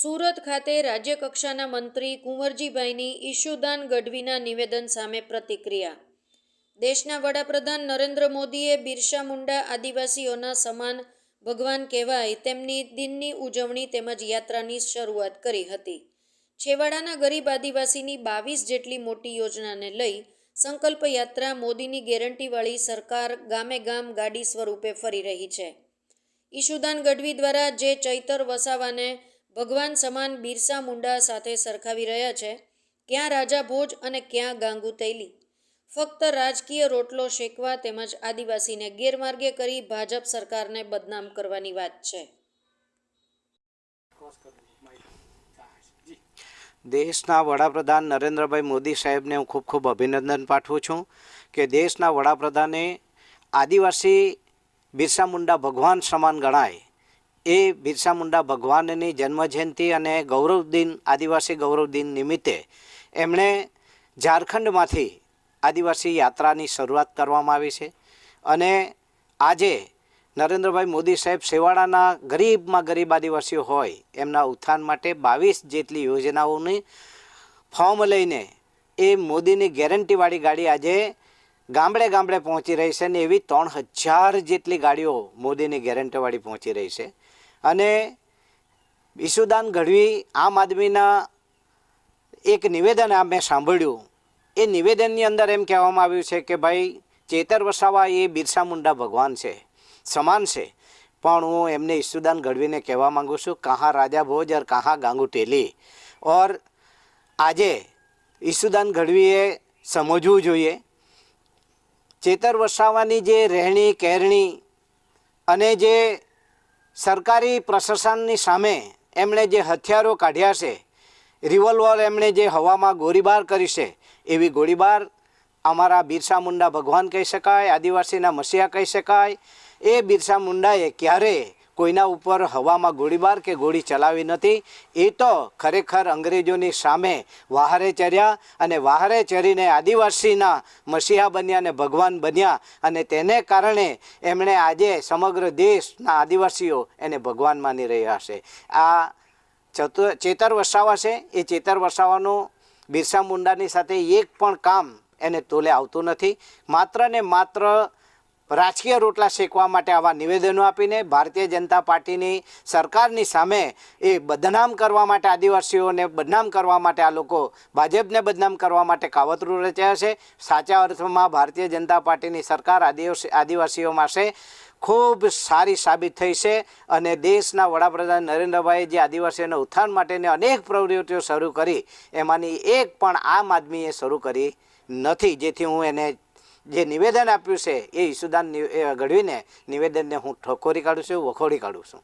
સુરત ખાતે રાજ્યકક્ષાના મંત્રી કુંવરજીભાઈની ઈશુદાન ગઢવીના નિવેદન સામે પ્રતિક્રિયા. દેશના વડાપ્રધાન નરેન્દ્ર મોદીએ બિરસા મુંડા આદિવાસીઓના સમાન ભગવાન કહેવાય તેમની દિનની ઉજવણી તેમજ યાત્રાની શરૂઆત કરી હતી. છેવાડાના ગરીબ આદિવાસીની બાવીસ જેટલી મોટી યોજનાને લઈ સંકલ્પ યાત્રા મોદીની ગેરંટીવાળી સરકાર ગામે ગામ ગાડી સ્વરૂપે ફરી રહી છે. ઈશુદાન ગઢવી દ્વારા જે ચૈતર વસાવાને ભગવાન સમાન બિરસા મુંડા સાથે સરખાવી રહ્યા છે, ક્યાં રાજા ભોજ અને ક્યાં ગાંગુ તૈલી. ફક્ત રાજકીય રોટલો શેકવા તેમજ આદિવાસીને ગેરમાર્ગે કરી ભાજપ સરકારને બદનામ કરવાની વાત છે. દેશના વડાપ્રધાન નરેન્દ્રભાઈ મોદી સાહેબને હું ખૂબ ખૂબ અભિનંદન પાઠવું છું કે દેશના વડાપ્રધાને આદિવાસી બિરસા મુંડા ભગવાન સમાન ગણાય. એ બિરસા મુંડા ભગવાનની જન્મજયંતિ અને ગૌરવ દિન, આદિવાસી ગૌરવ દિન નિમિત્તે એમણે ઝારખંડમાંથી આદિવાસી યાત્રાની શરૂઆત કરવામાં આવી છે. અને આજે નરેન્દ્રભાઈ મોદી સાહેબ સેવાડાના ગરીબમાં ગરીબ આદિવાસીઓ હોય, એમના ઉત્થાન માટે બાવીસ જેટલી યોજનાઓની ફોર્મ લઈને એ મોદીની ગેરંટીવાળી ગાડી આજે ગામડે ગામડે પહોંચી રહી છે ને એવી ત્રણ હજાર જેટલી ગાડીઓ મોદીની ગેરંટીવાળી પહોંચી રહી છે. અને ઈસુદાન ગઢવી આમ આદમીના એક નિવેદન આ મેં સાંભળ્યું. એ નિવેદનની અંદર એમ કહેવામાં આવ્યું છે કે ભાઈ, ચેતર વસાવા એ બિરસા મુંડા ભગવાન છે, સમાન છે. પણ હું એમને ઈસુદાન ગઢવીને કહેવા માગું છું, કહા રાજા ભોજ અર કહા ગાંગુ ટેલી? ઓર આજે ઈસુદાન ગઢવીએ સમજવું જોઈએ. ચેતર વસાવાની જે રહેણી, કેરણી અને જે સરકારી પ્રશાસનની સામે એમણે જે હથિયારો કાઢ્યા છે રિવોલ્વર એમણે જે હવામાં ગોળીબાર કરી છે, એવી ગોળીબાર અમારા બિરસા મુંડા ભગવાન કહી શકાય, આદિવાસીના મસીહા કહી શકાય, એ બિરસા મુંડાએ ક્યારે કોઈના ઉપર હવામાં ગોળીબાર કે ગોળી ચલાવી નથી, એ તો ખરેખર અંગ્રેજોની સામે વાહરે ચર્યા અને વાહરે ચરીને આદિવાસીના મસીહા બન્યા અને ભગવાન બન્યા અને તેને કારણે એમણે આજે સમગ્ર દેશના આદિવાસીઓ એને ભગવાન માની રહ્યા છે. આ ચતુ ચેતર વસાવા છે. એ ચેતર વસાવાનું બિરસા મુંડાની સાથે એક પણ કામ એને તોલે આવતું નથી. માત્ર ને માત્ર રાજકીય રોટલા શેકવા માટે આવા નિવેદનો આપીને ભારતીય જનતા પાર્ટીની સરકારની સામે એ બદનામ કરવા માટે આદિવાસીઓને બદનામ કરવા માટે આ લોકો ભાજપને બદનામ કરવા માટે કાવતરું રચ્યા છે સાચા અર્થમાં ભારતીય જનતા પાર્ટીની સરકાર આદિવાસી આદિવાસીઓ માટે ખૂબ સારી સાબિત થઈ છે અને દેશના વડાપ્રધાન નરેન્દ્રભાઈ જે આદિવાસીઓના ઉત્થાન માટેની અનેક પ્રવૃત્તિઓ શરૂ કરી, એમાંની એક પણ આમ આદમીએ શરૂ કરી નથી, જેથી હું એને જે નિવેદન આપ્યું છે એ ઈસુદાન ગઢવીને નિવેદનને હું ઠકોરી કાઢું છું, વખોડી કાઢું છું.